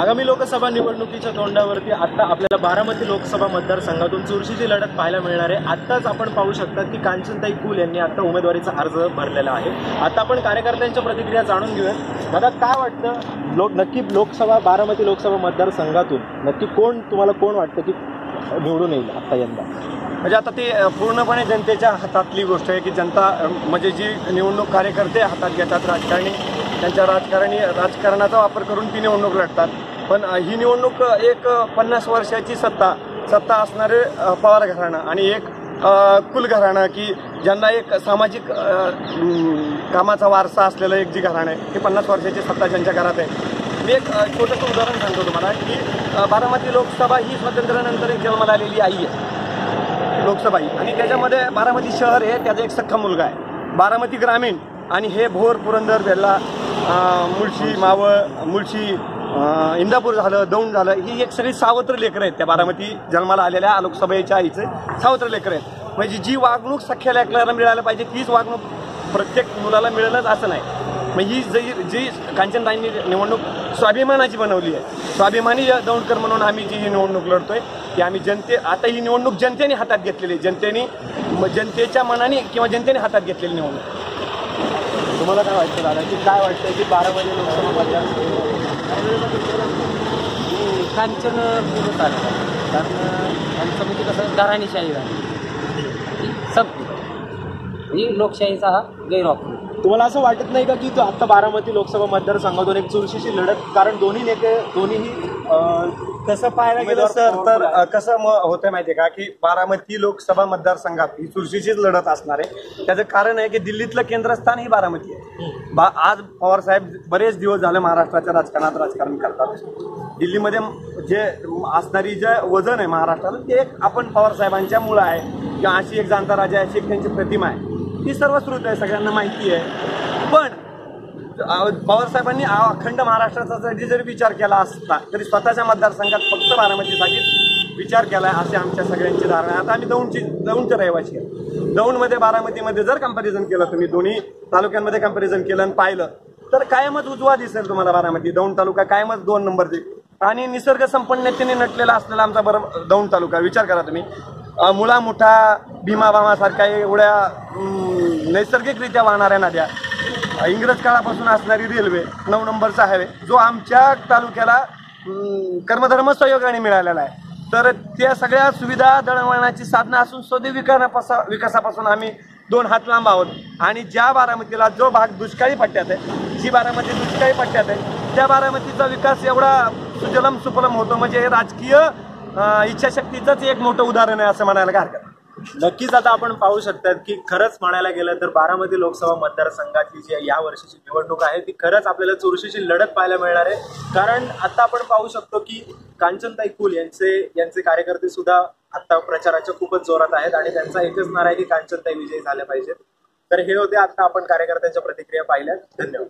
आगामी लोकसभा निवडणुकीच्या तोंडावरती आता आपल्याला बारामती लोकसभा मतदारसंघातून चुरशीची लढत पाहायला मिळणार आहे. आत्ताच आपण पाहू शकता की कांचनताई कुल यांनी आता उमेदवारीचा अर्ज भरलेला आहे. आता आपण कार्यकर्त्यांच्या प्रतिक्रिया जाणून घेऊयात. दादा काय वाटतं? लोक नक्की लोकसभा बारामती लोकसभा मतदारसंघातून नक्की कोण तुम्हाला कोण वाटतं की निवडून येईल आत्ता यंदा? म्हणजे आता ती पूर्णपणे जनतेच्या हातातली गोष्ट आहे की जनता म्हणजे जी निवडणूक कार्यकर्ते हातात घेतात राजकारणी त्यांच्या राजकारणी राजकारणाचा वापर करून ती निवडणूक लढतात. पण ही निवडणूक एक पन्नास वर्षाची सत्ता सत्ता असणारे पवार घराणं आणि एक कुल घराणं की ज्यांना एक सामाजिक कामाचा वारसा असलेलं एक जी घराणं आहे ती पन्नास वर्षाची सत्ता ज्यांच्या घरात आहे. मी एक छोटंसं उदाहरण सांगतो तुम्हाला की बारामती लोकसभा ही स्वातंत्र्यानंतर एक जन्माला आलेली आई आहे. लोकसभा ही. आणि त्याच्यामध्ये बारामती शहर हे त्याचा एक सख्खा मुलगा आहे. बारामती ग्रामीण आणि हे भोर पुरंदर बेल्ला मुळशी मावळ मुळशी इंदापूर झालं दौंड झालं ही एक सगळी सावत्र लेकरं आहेत त्या बारामती जन्माला आलेल्या लोकसभेच्या आईचे सावत्र लेकरं आहेत. म्हणजे जी वागणूक सख्या लेकराला मिळायला पाहिजे तीच वागणूक प्रत्येक मुलाला मिळेलच असं नाही. मग ही जी जी कांचनताईंनी निवडणूक स्वाभिमानाची बनवली आहे. स्वाभिमानी दौंडकर म्हणून आम्ही जी ही निवडणूक लढतोय की आम्ही जनते आता ही निवडणूक जनतेने हातात घेतलेली आहे. जनतेने जनतेच्या मनाने किंवा जनतेने हातात घेतलेली निवडणूक. तुम्हाला काय वाटतं दादा की काय वाटतं की बारामती लोकसभा मतदारसंघ कांचन पूर्ण आलं. कारण आमचं म्हणजे कसं घराणीशाही झाली संपली. ही लोकशाहीचा हा गैरवापर. तुम्हाला असं वाटत नाही का की तो आता बारामती लोकसभा मतदारसंघातून एक चुरशीची लढत कारण दोन्ही नेते दोन्हीही कसं पाहायला गेलं सर तर कसं म होतं माहितीये का की बारामती लोकसभा मतदारसंघात ही चुरशीचीच लढत असणार आहे. त्याचं कारण आहे की दिल्लीतलं केंद्रस्थान ही बारामती आहे. बा आज पवार साहेब बरेच दिवस झाले महाराष्ट्राच्या राजकारणात राजकारण करतात. दिल्लीमध्ये जे असणारी जे वजन आहे महाराष्ट्राला ते एक आपण पवार साहेबांच्या मुळं आहे. किंवा अशी एक जाणता राजा अशी एक त्यांची प्रतिमा आहे. ती सर्वश्रुत आहे सगळ्यांना माहिती आहे. पण पवारसाहेबांनी अखंड महाराष्ट्राचा जरी जरी विचार केला असता तरी स्वतःच्या मतदारसंघात फक्त बारामतीसाठीच विचार केलाय असे आमच्या सगळ्यांची धारणा आता आम्ही दौंडची दौंडचे रहिवासी आहे. दौंडमध्ये बारामतीमध्ये जर कंपॅरिझन केलं तुम्ही दोन्ही तालुक्यांमध्ये कंपॅरिझन केलं आणि पाहिलं तर कायमच उजवा दिसेल तुम्हाला बारामती. दौंड तालुका कायमच दोन नंबर दे आणि निसर्ग संपन्नतेने नटलेला असलेला आमचा बरं दौंड तालुका. विचार करा तुम्ही. मुळा मोठा भीमा बामासारख्या एवढ्या नैसर्गिकरित्या वाहणाऱ्या नद्या. इंग्रज काळापासून असणारी रेल्वे नऊ नंबरचा हायवे जो आमच्या तालुक्याला कर्मधर्म सहयोगाने मिळालेला आहे. तर त्या सगळ्या सुविधा दळणवळणाची साधनं असून स्वदेव विकासापासून विकासापासून आम्ही दोन हात लांब आहोत. आणि ज्या बारामतीला जो भाग दुष्काळी पट्ट्यात आहे जी बारामती दुष्काळी पट्ट्यात आहे त्या बारामतीचा विकास एवढा सुजलम सुफलम होतो. म्हणजे हे राजकीय इच्छाशक्तीचंच एक मोठं उदाहरण आहे असं म्हणायला हरकत नक्कीच आता आपण पाहू शकतात की खरंच म्हणायला गेलं तर बारामती लोकसभा मतदारसंघातली जी या वर्षीची निवडणूक आहे ती खरंच आपल्याला चुरशीची लढत पाहायला मिळणार आहे. कारण आता आपण पाहू शकतो की कांचनताई कुल यांचे यांचे कार्यकर्ते सुद्धा आता प्रचाराच्या खूपच जोरात आहेत आणि त्यांचा एकच नारा आहे की कांचनताई विजयी झाल्या पाहिजेत. तर हे होते आता आपण कार्यकर्त्यांच्या प्रतिक्रिया पाहिल्या धन्यवाद.